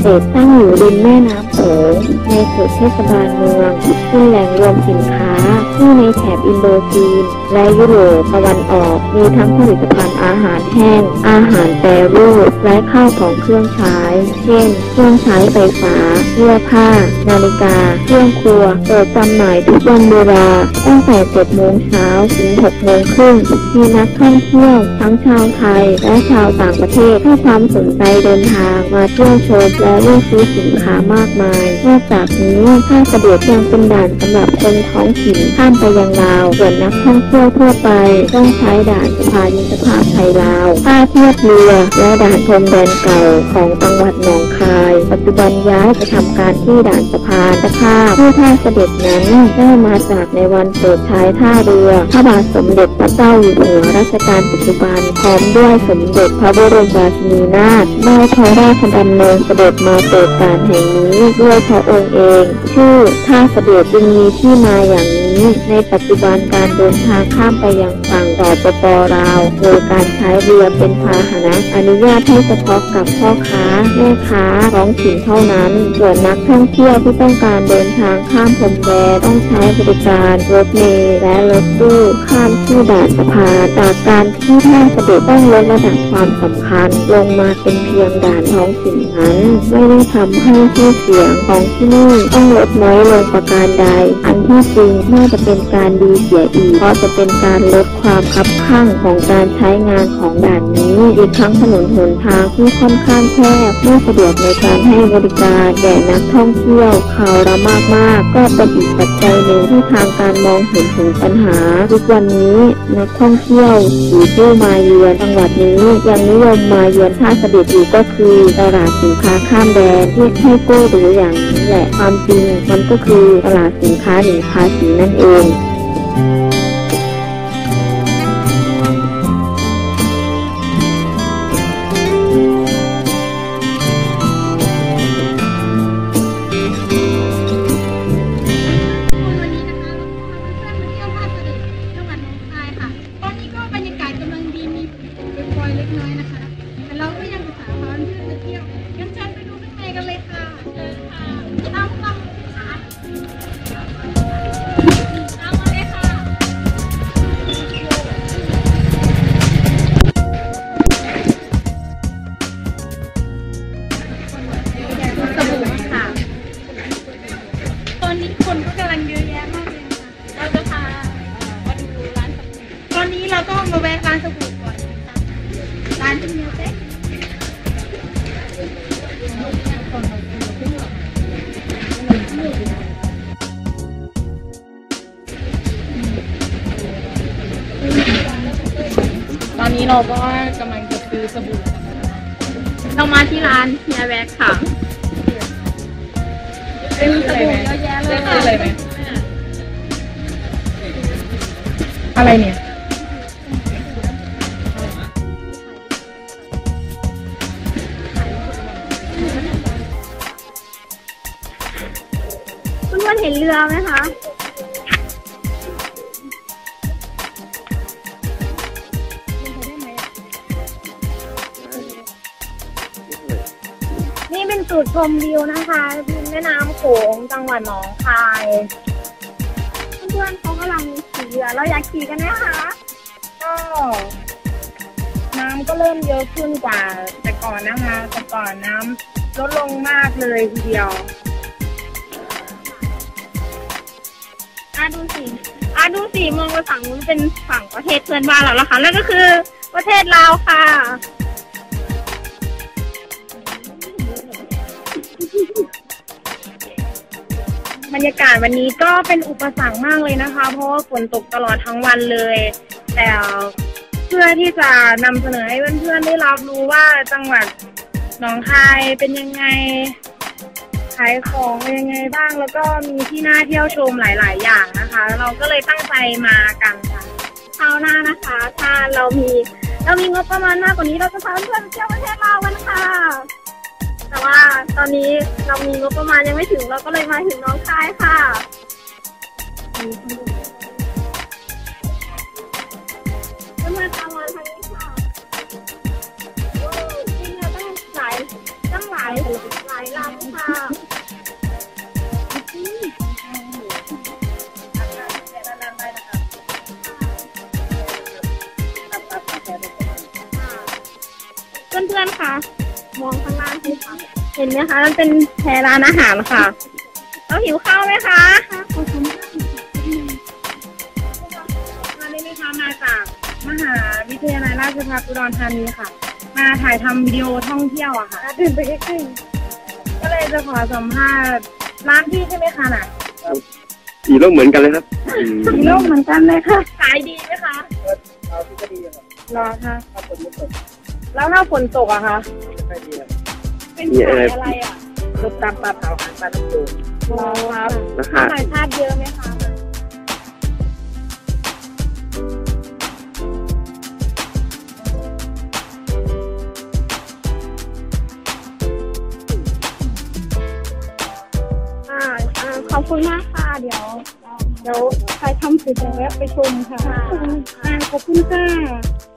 เสด็จตั้งอยู่ริมแม่น้ำโขงในเขตเทศบาลเมืองเป็นแหล่งรวมสินค้า บอินโดจีน และยุโรปตะวันออก มีทั้งผลิตภัณฑ์อาหารแห้ง อาหารแปรรูป และข้าวของเครื่องใช้ เช่น เครื่องใช้ไฟฟ้าเสื้อผ้า นาฬิกา เครื่องครัว เปิดจำหน่ายทุกวันเวลา ตั้งแต่ 7 โมงเช้าถึง 6 โมงครึ่ง มีนักท่องเที่ยวทั้งชาวไทยและชาวต่างประเทศให้ความสนใจเดินทางมาเที่ยวชมและเลือกซื้อสินค้ามากมาย นอกจากนี้ท่าเสด็จยังเป็นด่านสำหรับคนท้องถิ่นข้ามไปยังลาวส่วนนักท่องเที่ยวทั่วไปต้องใช้ด่านสะพานมิตรภาพไทยลาวท่าเทียบเรือและด่านพรมแดนเก่าของจังหวัดหนองคาย ปัจจุบันย้ายไปทำการที่ด่านสะพานตรภาพที่ท่าเสด็จนั้นได้มาจากในวันเปิดใช้ท่าเรือพระบาทสมเด็จพระเจ้าอยู่หัวรัชกาลปัจจุบันพร้อมด้วยสมเด็จพระบรมราชินีนาถได้พระราชดำเนินเสด็จมาเปิดการแห่งนี้ด้วยพระองค์เอง ชื่อท่าเสด็จจึงมีที่มาอย่างนี้ ในปัจจุบันการเดินทางข้ามไปยังฝั่ง ปปลาว โดยการใช้เรือเป็นพาหนะ อนุญาตให้เฉพาะกับพ่อค้าแม่ค้าท้องถิ่นเท่านั้น ส่วนนักท่องเที่ยวที่ต้องการเดินทางข้ามพรมแดนต้องใช้บริการรถเมล์และรถตู้ข้ามที่ด่านสะพานจากการที่ท่าเสด็จต้องลดระดับความสำคัญ ลงมาเป็นเพียงด่านท้องถิ่นนั้น ไม่ได้ทำให้ชื่อเสียงของที่นี่ต้องลดน้อยลงประการใด อันที่จริงน่าจะเป็นการดีเสียอีกเพราะจะเป็นการลดความคับข้างของการใช้งานของด่านนี้ อีกทั้งถนนหนทางที่ค่อนข้างแคบไม่สะดวกในการให้บริการแก่นักท่องเที่ยวข่าวระมากมากๆก็เป็นอีกปัจจัยหนึ่งที่ทางการมองเห็นถึงปัญหา ทุกวันนี้นักท่องเที่ยวหรือผู้มาเยือนจังหวัดนี้ยังนิยมมาเยือนท่าเสด็จอยู่ก็คือตลาดสินค้าข้ามแดนที่ให้กู้หรืออย่างนี้แหละความจริงมันก็คือตลาดสินค้าหนีภาษีนั่นเองานเป็นเนื้อเซ็ตตอนนี้เราก็กำลังจะซื้อสบู่เรามาที่ร้านเฮียแว็กค่ะเป็นสบู่เยอะแยะเลยค่ะเลยไหมอะไรเนี่ย คุณวันเห็นเรือไหมคะนี่เป็นจุดชมวิวนะคะริมแม่น้ำโขงจังหวัดหนองคาย เพื่อนๆเขากำลังขี่เรือเราอยากขี่กันไหมคะก็ น้ำก็เริ่มเยอะขึ้นกว่า แต่ก่อนนะคะ แต่ก่อนน้ำลดลงมากเลยทีเดียวอะดูสิอะดูสิมองไปฝั่งนู้นเป็นฝั่งประเทศเพื่อนบ้านเราแล้วค่ะนั่นก็คือประเทศลาวค่ะบรรยากาศวันนี้ก็เป็นอุปสรรคมากเลยนะคะ เพราะว่าฝนตกตลอดทั้งวันเลย แต่ พื่อที่จะนำเสนอให้เพื่อนๆได้รับรู้ว่าจังหวัดหนองคายเป็นยังไง ขายของเป็นยังไงบ้าง แล้วก็มีที่น่าเที่ยวชมหลาย ๆ อย่างนะคะ เราก็เลยตั้งใจมากันค่ะคราวหน้านะคะ ถ้าเรามีเรามีงบประมาณมากกว่านี้เราจะพาเพื่อนไปเที่ยวประเทศลาวกันค่ะ แต่ว่าตอนนี้เรามีงบประมาณยังไม่ถึงเราก็เลยมาถึงน้องคายค่ะ มองข้างล่างสิคะเห็นไหมคะ มันเป็นแพรร้านอาหารค่ะเราหิวข้าวไหมคะมาได้ไหมคะมาจากมหาวิทยาลัยราชภัฏอุดรธานีค่ะ มาถ่ายทำวิดีโอท่องเที่ยวอะค่ะตื่นไปใกล้ๆก็เลยจะขอสัมภาษณ์ร้านพี่ใช่ไหมคะน่ะสีโลกเหมือนกันเลยครับอืมสีโลกเหมือนกันเลยค่ะ ขายดีไหมคะรอค่ะ แล้วถ้าฝนตกอะคะเป็นสายอะไรอะรถตามปลาเผาอาหารปลาน้ำโขงรอครับราชาคาต่างชาติเยอะไหมคะอ่าอ่าขอบคุณมากค่ะ เดี๋ยวเดี๋ยวใครทำเสร็จจะแวะไปชมค่ะอ่าขอบคุณค่ะ